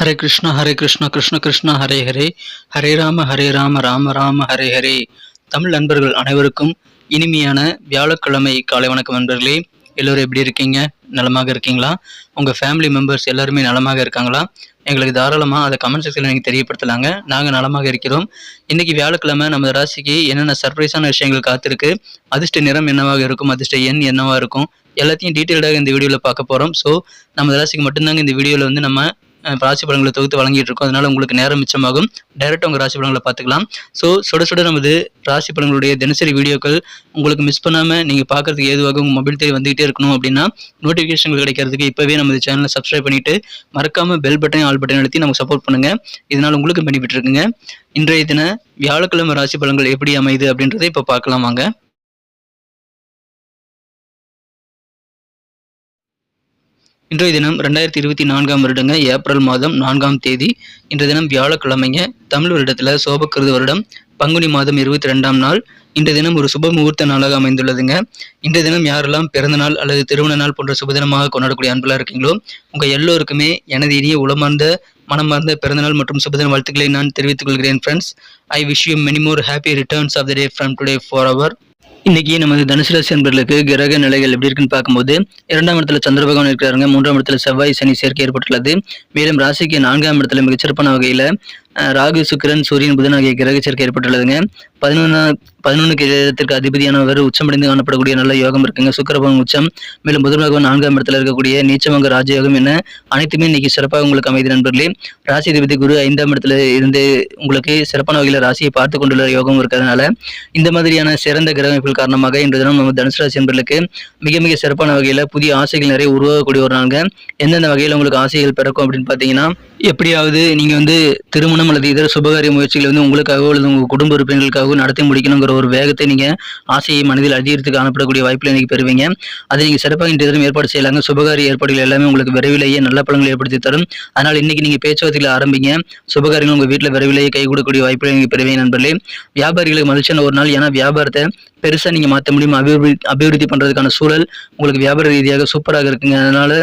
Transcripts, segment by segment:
ஹரே கிருஷ்ணா ஹரே கிருஷ்ணா கிருஷ்ண கிருஷ்ணா ஹரே ஹரே. ஹரே ராம ஹரே ராம ராம ராம ஹரே ஹரே. தமிழ் நண்பர்கள் அனைவருக்கும் இனிமையான வியாழக்கிழமை காலை வணக்கம் நண்பர்களே. எல்லோரும் எப்படி இருக்கீங்க? நலமாக இருக்கீங்களா? உங்கள் ஃபேமிலி மெம்பர்ஸ் எல்லாருமே நலமாக இருக்காங்களா? எங்களுக்கு தாராளமாக அதை கமெண்ட் செக்ஷனில் நீங்கள் தெரியப்படுத்தலாங்க. நாங்கள் நலமாக இருக்கிறோம். இன்றைக்கி வியாழக்கிழமை நம்ம ராசிக்கு என்னென்ன சர்ப்ரைஸான விஷயங்கள் காத்திருக்கு? அதிர்ஷ்ட நிறம் என்னவாக இருக்கும்? அதிர்ஷ்ட எண் என்னவாக இருக்கும்? எல்லாத்தையும் டீட்டெயில்டாக இந்த வீடியோவில் பார்க்க போகிறோம் ஸோ நம்ம ராசிக்கு மட்டும்தாங்க இந்த வீடியோவில் வந்து நம்ம ராசி பலன்களை தொகுத்து வழங்கிட்டு இருக்கோம் அதனால உங்களுக்கு நேரம் மிச்சமாகும். டைரெக்டாக உங்கள் ராசி பலன்களை பார்த்துக்கலாம். ஸோ சுட சுட நமது ராசி பலன்களுடைய தினசரி வீடியோக்கள் உங்களுக்கு மிஸ் பண்ணாமல் நீங்கள் பார்க்கறதுக்கு ஏதுவாக உங்கள் மொபைல் தேடி வந்துகிட்டே இருக்கணும் அப்படின்னா நோட்டிஃபிகேஷன்கள் கிடைக்கிறதுக்கு இப்போவே நமது சேனலை சப்ஸ்கிரைப் பண்ணிட்டு மறக்காம பெல் பட்டன் ஆல் பட்டன் அழுத்தி நமக்கு சப்போர்ட் பண்ணுங்க. இதனால உங்களுக்கு பெனிஃபிட் இருக்குங்க. இன்றைய தின வியாழக்கிழமை ராசி பலன்கள் எப்படி அமையுது அப்படின்றத இப்போ பார்க்கலாம் வாங்க. இன்றைய தினம் ரெண்டாயிரத்தி இருபத்தி நான்காம் வருடங்க ஏப்ரல் மாதம் நான்காம் தேதி. இன்றைய தினம் வியாழக்கிழமைங்க தமிழ் வருடத்தில் சோபக்கிருது வருடம் பங்குனி மாதம் இருபத்தி ரெண்டாம் நாள். இன்றைய தினம் ஒரு சுப முகூர்த்த நாளாக அமைந்துள்ளதுங்க. இன்றைய தினம் யாரெல்லாம் பிறந்த நாள் அல்லது திருமண நாள் போன்ற சுபதினமாக கொண்டாடக்கூடிய அன்பலாக இருக்கீங்களோ உங்கள் எல்லோருக்குமே எனது இனிய உளமார்ந்த மனமார்ந்த பிறந்தநாள் மற்றும் சுபதின வாழ்த்துக்களை நான் தெரிவித்துக் கொள்கிறேன் friends I wish you many more happy returns of the day from today for our இன்னைக்கு நமது தனுசு ராசி அன்பர்களுக்கு கிரக நிலைகள் எப்படி இருக்குன்னு பார்க்கும்போது இரண்டாம் இடத்துல சந்திர பகவான் இருக்கிறாருங்க மூன்றாம் இடத்துல செவ்வாய் சனி சேர்க்கை ஏற்பட்டுள்ளது. மேலும் ராசிக்கு நான்காம் இடத்துல மிகச்சிறப்பான வகையில ராகு சுக்கிரன் சூரியன் புதன் ஆகிய கிரக சேர்க்கை ஏற்பட்டுள்ளதுங்க. பதினொன்னா பதினொன்று இடத்திற்கு அதிபதியானவர் உச்சமடைந்து காணப்படக்கூடிய நல்ல யோகம் இருக்குங்க. சுக்கரபவன் உச்சம். மேலும் புதன் பகவான் நான்காம் இடத்துல இருக்கக்கூடிய நீச்சமங்க ராஜயோகம் என அனைத்துமே இன்னைக்கு சிறப்பாக உங்களுக்கு அமைதி நண்பர்களே. ராசி அதிபதி குரு ஐந்தாம் இடத்துல இருந்து உங்களுக்கு சிறப்பான வகையில் ராசியை பார்த்து கொண்டுள்ள யோகம் இருக்கிறதுனால இந்த மாதிரியான சிறந்த கிரக அமைப்புகள் காரணமாக இன்று தினம் நம்ம தனுசு ராசி நண்பர்களுக்கு மிக மிக சிறப்பான வகையில் புதிய ஆசைகள் நிறைய உருவாகக்கூடிய ஒரு நாளுங்க. எந்தெந்த வகையில் உங்களுக்கு ஆசைகள் பிறக்கும் அப்படின்னு பார்த்தீங்கன்னா எப்படியாவது நீங்கள் வந்து திருமணம் அல்லது இதர சுபகாரிய முயற்சிகளை வந்து உங்களுக்காகவோ அல்லது உங்கள் குடும்ப உறுப்பினர்களுக்காகவோ நடத்தி முடிக்கணுங்கிற ஒரு வேகத்தை நீங்கள் ஆசையை மனதில் அதிகரித்து காணப்படக்கூடிய வாய்ப்பில் நீங்கள் பெறுவீங்க. அதை நீங்கள் சிறப்பாக இன்றைய தினம் ஏற்பாடு செய்யலாங்க. சுபகாரிய ஏற்பாடுகள் எல்லாமே உங்களுக்கு விரைவிலேயே நல்ல பலன்களை ஏற்படுத்தி தரும். அதனால் இன்னைக்கு நீங்கள் பேச்சுவார்த்தைகளை ஆரம்பிங்க. சுபகாரியங்கள் உங்கள் வீட்டில் விரைவிலேயே கை கொடுக்கக்கூடிய வாய்ப்புகளை நீங்கள் பெறுவீங்க நண்பர்களே. வியாபாரிகளுக்கு மகிழ்ச்சியான ஒரு நாள். ஏன்னா வியாபாரத்தை பெருசாக நீங்கள் மாற்ற முடியும். அபிவிருத்தி அபிவிருத்தி பண்ணுறதுக்கான சூழல் உங்களுக்கு வியாபார ரீதியாக சூப்பராக இருக்குங்க. அதனால்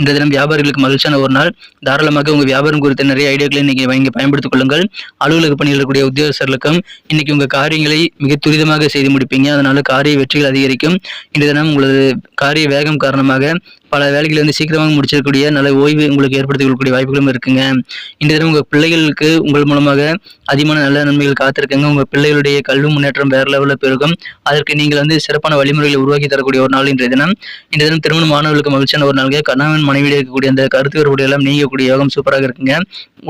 இந்த தினம் வியாபாரிகளுக்கு மகிழ்ச்சியான ஒரு நாள். தாராளமாக உங்கள் வியாபாரம் குறித்த நிறைய ஐடியாக்களை இன்னைக்கு வாங்கி பயன்படுத்திக் கொள்ளுங்கள். அலுவலக பணியில் இருக்கக்கூடிய உத்தியோகஸ்தர்களுக்கும் இன்னைக்கு உங்கள் காரியங்களை மிக துரிதமாக செய்து முடிப்பீங்க. அதனால காரிய வெற்றிகள் அதிகரிக்கும். இந்த தினம் உங்களது காரிய வேகம் காரணமாக பல வேலைகளை வந்து சீக்கிரமாக முடிச்சிருக்கக்கூடிய நல்ல ஓய்வு உங்களுக்கு ஏற்படுத்திக் கொள்ளக்கூடிய வாய்ப்புகளும் இருக்குங்க. இந்த தினம் உங்கள் பிள்ளைகளுக்கு உங்கள் மூலமாக அதிகமான நல்ல நன்மைகள் காத்திருக்குங்க. உங்கள் பிள்ளைகளுடைய கல்வி முன்னேற்றம் வேற லெவலில் பெருகும். அதற்கு நீங்கள் வந்து சிறப்பான வழிமுறைகளை உருவாக்கி தரக்கூடிய ஒரு நாள் இன்றைய தினம். இந்த தினம் திருமண மாணவர்களுக்கு மகிழ்ச்சியான ஒரு நாள்கள் கணவன் மனைவியில் இருக்கக்கூடிய அந்த கருத்து வேறுபாடு எல்லாம் நீங்கக்கூடிய யோகம் சூப்பராக இருக்குங்க.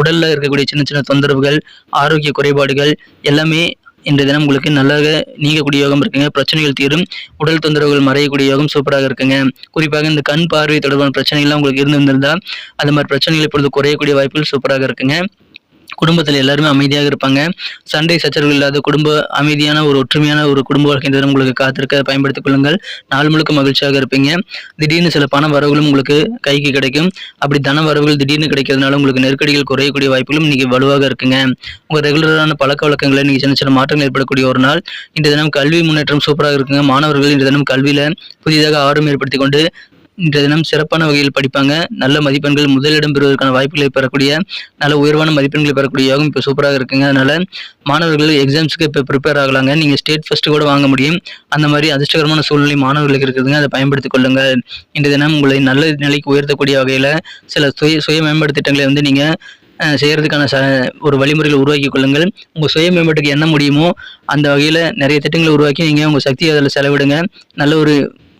உடல்ல இருக்கக்கூடிய சின்ன சின்ன தொந்தரவுகள் ஆரோக்கிய குறைபாடுகள் எல்லாமே இன்றைய தினம் உங்களுக்கு நல்லாக நீங்கக்கூடிய யோகம் இருக்குங்க. பிரச்சனைகள் தீரும். உடல் தொந்தரவுகள் மறையக்கூடிய யோகம் சூப்பராக இருக்குங்க. குறிப்பாக இந்த கண் பார்வை தொடர்பான பிரச்சனைகள்லாம் உங்களுக்கு இருந்திருந்தால் அந்த மாதிரி பிரச்சனைகள் இப்பொழுது குறையக்கூடிய வாய்ப்புகள் சூப்பராக இருக்குங்க. குடும்பத்தில் எல்லாருமே அமைதியாக இருப்பாங்க. சண்டை சச்சரவுகள் இல்லாத குடும்ப அமைதியான ஒரு ஒற்றுமையான ஒரு குடும்ப வாழ்க்கை இந்த தினம் உங்களுக்கு காத்திருக்க பயன்படுத்திக் கொள்ளுங்கள். நாள் முழுக்க மகிழ்ச்சியாக இருப்பீங்க. திடீர்னு சில பண வரவுகளும் உங்களுக்கு கைக்கு கிடைக்கும். அப்படி தன வரவுகள் திடீர்னு கிடைக்கிறதுனால உங்களுக்கு நெருக்கடிகள் குறையக்கூடிய வாய்ப்புகளும் இன்னைக்கு வலுவாக இருக்குங்க. உங்க ரெகுலரான பழக்க வழக்கங்களை இன்னைக்கு சின்ன சின்ன மாற்றங்கள் ஏற்படக்கூடிய ஒரு நாள். இந்த தினம் கல்வி முன்னேற்றம் சூப்பராக இருக்குங்க. மாணவர்கள் இந்த தினம் கல்வியில புதிதாக ஆர்வம் ஏற்படுத்தி கொண்டு இன்றைய தினம் சிறப்பான வகையில் படிப்பாங்க. நல்ல மதிப்பெண்கள் முதலிடம் பெறுவதற்கான வாய்ப்புகளை பெறக்கூடிய நல்ல உயர்வான மதிப்பெண்களை பெறக்கூடிய யோகம் இப்போ சூப்பராக இருக்குங்க. அதனால மாணவர்கள் எக்ஸாம்ஸுக்கு இப்போ ப்ரிப்பேர் ஆகலாங்க. நீங்கள் ஸ்டேட் ஃபஸ்ட்டு கூட வாங்க முடியும். அந்த மாதிரி அதிர்ஷ்டகரமான சூழ்நிலை மாணவர்களுக்கு இருக்குதுங்க. அதை பயன்படுத்திக் கொள்ளுங்கள். இன்றைய தினம் உங்களை நல்ல நிலைக்கு உயர்த்தக்கூடிய வகையில் சில சுய சுய மேம்பாட்டு திட்டங்களை வந்து நீங்கள் செய்கிறதுக்கான ச ஒரு வழிமுறைகளை உருவாக்கி கொள்ளுங்கள். உங்கள் சுய மேம்பாட்டுக்கு என்ன முடியுமோ அந்த வகையில் நிறைய திட்டங்களை உருவாக்கி நீங்கள் உங்கள் சக்தியை அதில் செலவிடுங்க. நல்ல ஒரு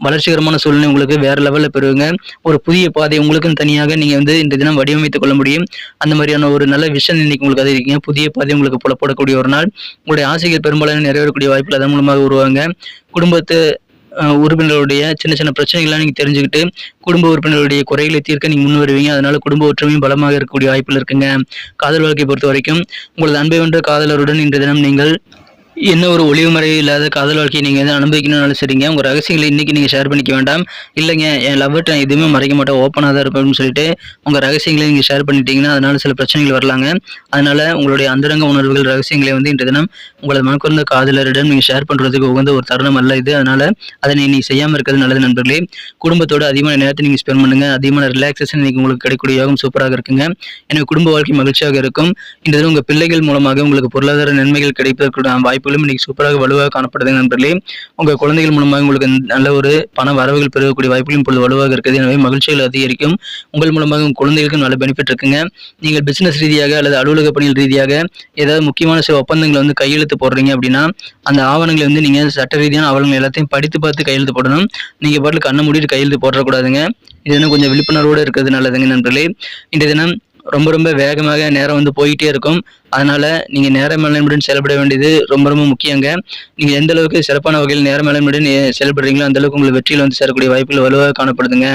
வளர்ச்சிகரமான சூழ்நிலை உங்களுக்கு வேற லெவலில் பெறுவீங்க. ஒரு புதிய பாதை உங்களுக்குன்னு தனியாக நீங்கள் வந்து இந்த தினம் வடிவமைத்துக் கொள்ள முடியும். அந்த மாதிரியான ஒரு நல்ல விஷயம் இன்னைக்கு உங்களுக்கு அது இருக்கீங்க புதிய பாதை உங்களுக்கு புலப்படக்கூடிய ஒரு நாள். உங்களுடைய ஆசைகள் பெரும்பாலான நிறைவேறக்கூடிய வாய்ப்புகள் அதன் மூலமாக உருவாங்க குடும்பத்து உறுப்பினர்களுடைய சின்ன சின்ன பிரச்சனைகள்லாம் நீங்கள் தெரிஞ்சுக்கிட்டு குடும்ப உறுப்பினர்களுடைய குறைகளை தீர்க்க நீங்கள் முன் வருவீங்க. அதனால குடும்ப ஒற்றுமையும் பலமாக இருக்கக்கூடிய வாய்ப்புகள் இருக்குங்க. காதல் வாழ்க்கை பொறுத்த வரைக்கும் உங்களது அன்பை வென்ற காதலருடன் இன்றைய தினம் நீங்கள் என்ன ஒரு ஒளிவுமறை இல்லாத காதல் வாழ்க்கையை நீங்கள் வந்து அனுபவிக்கணும்னாலும் சரிங்க. உங்கள் ரகசியங்களை இன்றைக்கி நீங்கள் ஷேர் பண்ணிக்க வேண்டாம். இல்லைங்க என் லவ்விட்ட நான் எதுவுமே மறைக்க மாட்டேன். ஓப்பனாக தான் இருப்பேன்னு சொல்லிட்டு உங்கள் ரகசியங்களை நீங்கள் ஷேர் பண்ணிட்டீங்கன்னா அதனால் சில பிரச்சனைகள் வரலாங்க. அதனால் உங்களுடைய அந்தரங்க உணர்வுகள் ரகசியங்களை வந்து இன்றைய தினம் உங்களது மனக்குறந்த காதலரிடம் நீங்கள் ஷேர் பண்ணுறதுக்கு உகந்த ஒரு தருணம் அல்ல இது. அதனால் அதை நீங்கள் செய்யாமல் இருக்கிறது நல்லது நண்பர்களே. குடும்பத்தோட அதிகமான நேரத்தை நீங்கள் ஸ்பெண்ட் பண்ணுங்கள் அதிகமான ரிலாக்ஸேஷன் இன்னைக்கு உங்களுக்கு கிடைக்கக்கூடிய யோகம் சூப்பராக இருக்குங்க. எனவே குடும்ப வாழ்க்கை மகிழ்ச்சியாக இருக்கும். இந்த உங்கள் பிள்ளைகள் மூலமாக உங்களுக்கு பொருளாதார நன்மைகள் கிடைப்பதற்கான இன்னைக்கு சூப்பராக வலுவாக காணப்படுது நண்பர்களே. உங்கள் குழந்தைகள் மூலமாக உங்களுக்கு நல்ல ஒரு பண வரவுகள் பெறக்கூடிய வாய்ப்புகளும் இப்பொழுது வலுவாக இருக்குது. எனவே மகிழ்ச்சிகள் அதிகரிக்கும். உங்கள் மூலமாக உங்கள் குழந்தைகளுக்கும் நல்ல பெனிஃபிட் இருக்குங்க. நீங்கள் பிசினஸ் ரீதியாக அல்லது அலுவலக பணிகள் ரீதியாக ஏதாவது முக்கியமான சில ஒப்பந்தங்களை வந்து கையெழுத்து போடுறீங்க அப்படின்னா அந்த ஆவணங்களை வந்து நீங்கள் சட்ட ரீதியான ஆவணங்கள் எல்லாத்தையும் படித்து பார்த்து கையெழுத்து போடணும். நீங்கள் பாட்டில் கண்ணை மூடிட்டு கையெழுத்து போடக்கூடாதுங்க இது தினம் கொஞ்சம் விழிப்புணர்வோடு இருக்கிறது நல்லதுங்க நண்பர்களே. இன்றைய தினம் ரொம்ப ரொம்ப வேகமாக நேரம் வந்து போயிட்டே இருக்கும். அதனால் நீங்கள் நேர மேலாண்மையுடன் செயல்பட வேண்டியது ரொம்ப ரொம்ப முக்கியங்க. நீங்கள் எந்த அளவுக்கு சிறப்பான வகையில் நேர மேலாண்மையுடன் செயல்படுறீங்களோ அந்த அளவுக்கு உங்களுக்கு வெற்றியில் வந்து சேரக்கூடிய வாய்ப்புகள் வலுவாக காணப்படுதுங்க.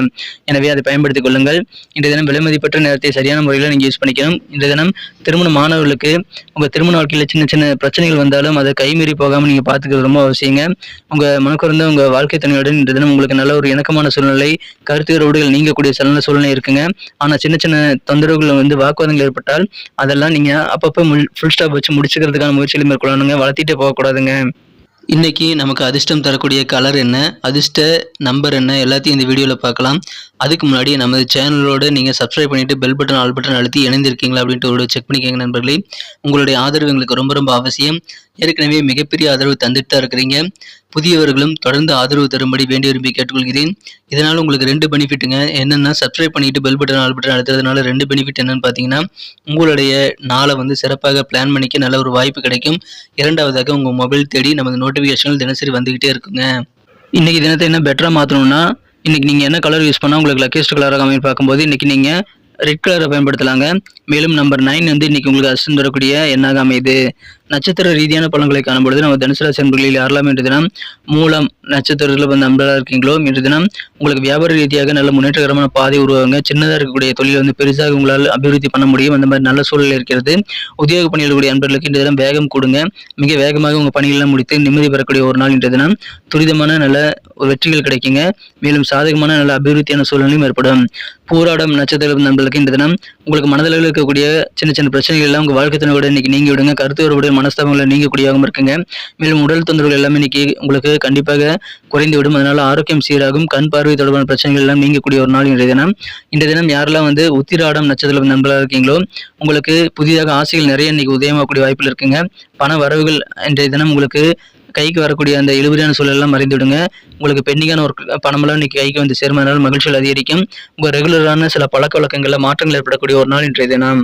எனவே அதை பயன்படுத்திக் கொள்ளுங்கள். இன்றைய தினம் விலைமதிப்பற்ற நேரத்தை சரியான முறையில் நீங்கள் யூஸ் பண்ணிக்கணும். இன்றைய தினம் திருமண மாணவர்களுக்கு உங்கள் திருமண வாழ்க்கையில் சின்ன சின்ன பிரச்சனைகள் வந்தாலும் அதை கைமீறி போகாமல் நீங்கள் பார்த்துக்கிறது ரொம்ப அவசியங்க. உங்கள் மனக்குறந்த உங்கள் வாழ்க்கை துணையுடன் இன்றைய தினம் உங்களுக்கு நல்ல ஒரு இணக்கமான சூழ்நிலை கருத்து வேறுபாடுகள் நீங்கக்கூடிய சில சூழ்நிலை இருக்குங்க. ஆனால் சின்ன சின்ன தொந்தரவுகள் வந்து வாக்குவாதங்கள் ஏற்பட்டால் அதெல்லாம் நீங்கள் அப்பப்போ ஃபுல் ஸ்டாப் வச்சு முடிச்சுக்கிறதுக்கான முயற்சியில் மேற்கொள்ளணுங்க. வளர்த்திட்டே போகக்கூடாதுங்க. இன்னைக்கு நமக்கு அதிர்ஷ்டம் தரக்கூடிய கலர் என்ன அதிர்ஷ்ட நம்பர் என்ன எல்லாத்தையும் இந்த வீடியோவில் பார்க்கலாம். அதுக்கு முன்னாடி நமது சேனலோடு நீங்கள் சப்ஸ்கிரைப் பண்ணிவிட்டு பெல் பட்டன் ஆல் பட்டன் அழுத்தி இணைந்திருக்கீங்களா அப்படின்ட்டு ஒரு செக் பண்ணிக்கோங்க நண்பர்களே. உங்களுடைய ஆதரவு எங்களுக்கு ரொம்ப ரொம்ப அவசியம். ஏற்கனவே மிகப்பெரிய ஆதரவு தந்துட்டு தான் இருக்கிறீங்க. புதியவர்களும் தொடர்ந்து ஆதரவு தரும்படி வேண்டி விரும்பி கேட்டுக்கொள்கிறேன். இதனால் உங்களுக்கு ரெண்டு பெனிஃபிட்டுங்க என்னென்னா சப்ஸ்கிரைப் பண்ணிட்டு பெல் பட்டன் ஆல் பட்டன் அழுத்துறதுனால ரெண்டு பெனிஃபிட் என்னன்னு பார்த்தீங்கன்னா உங்களுடைய நாளை வந்து சிறப்பாக பிளான் பண்ணிக்க நல்ல ஒரு வாய்ப்பு கிடைக்கும். இரண்டாவதாக உங்கள் மொபைல் தேடி நமது நோட்டிஃபிகேஷன்கள் தினசரி வந்துக்கிட்டே இருக்குங்க. இன்றைக்கி தினத்தை என்ன பெட்டராக மாற்றணும்னா இன்றைக்கி நீங்கள் என்ன கலர் யூஸ் பண்ணால் உங்களுக்கு லக்கேஸ்ட் கலராக அமைப்பு பார்க்கும்போது இன்றைக்கி நீங்கள் ரெட் கலரை பயன்படுத்தலாங்க. மேலும் நம்பர் நைன் வந்து இன்றைக்கி உங்களுக்கு அசன் தரக்கூடிய எண்ணாக அமையுது? நட்சத்திர ரீதியான பலன்களை காணும்பொழுது நம்ம தனுசு ராசி அன்பர்களில் யாரெல்லாம் இன்று தினம் மூலம் நட்சத்திரத்தில் வந்து நம்பராக இருக்கீங்களோ இன்று தினம் உங்களுக்கு வியாபார ரீதியாக நல்ல முன்னேற்றகரமான பாதை உருவாங்க சின்னதாக இருக்கக்கூடிய தொழில் வந்து பெருசாக உங்களால் அபிவிருத்தி பண்ண முடியும். அந்த மாதிரி நல்ல சூழல் இருக்கிறது. உத்தியோக பணியில் கூடிய அன்பர்களுக்கு இன்று தினம் வேகம் கொடுங்க. மிக வேகமாக உங்கள் பணிகள்லாம் முடித்து நிம்மதி பெறக்கூடிய ஒரு நாள் இன்று தினம். துரிதமான நல்ல வெற்றிகள் கிடைக்குங்க. மேலும் சாதகமான நல்ல அபிவிருத்தியான சூழ்நிலையும் ஏற்படும். பூராடம் நட்சத்திர நண்பர்களுக்கு இன்று தினம் உங்களுக்கு மனதில் இருக்கக்கூடிய சின்ன சின்ன பிரச்சனைகள் எல்லாம் உங்கள் வாழ்க்கை கூட இன்னைக்கு நீங்கி விடுங்க. கருத்து ஒருவருடைய மனஸ்தாபங்களை நீங்கக்கூடியவாகவும் இருக்குங்க. மேலும் உடல் தொந்தரவுகள் எல்லாமே இன்னைக்கு உங்களுக்கு கண்டிப்பாக குறைந்து விடும். அதனால் ஆரோக்கியம் சீராகும். கண் பார்வை தொடர்பான பிரச்சனைகள் எல்லாம் நீங்கக்கூடிய ஒரு நாள் இன்றைய தினம். இந்த தினம் யாரெல்லாம் வந்து உத்திராடம் நட்சத்திர நண்பர்களாக இருக்கீங்களோ உங்களுக்கு புதிதாக ஆசைகள் நிறைய இன்னைக்கு உதயமாகக்கூடிய வாய்ப்பில் இருக்குங்க. பண வரவுகள் இன்றைய தினம் உங்களுக்கு கைக்கு வரக்கூடிய அந்த இழுபறியான சூழலெல்லாம் மறைந்துவிடுங்க. உங்களுக்கு பெண்டிங்கான ஒரு பணமெல்லாம் இன்னைக்கு கைக்கு வந்து சேருமானால் மகிழ்ச்சியில் அதிகரிக்கும். உங்கள் ரெகுலரான சில பழக்க வழக்கங்களில் மாற்றங்கள் ஏற்படக்கூடிய ஒரு நாள் இன்றைய தினம்.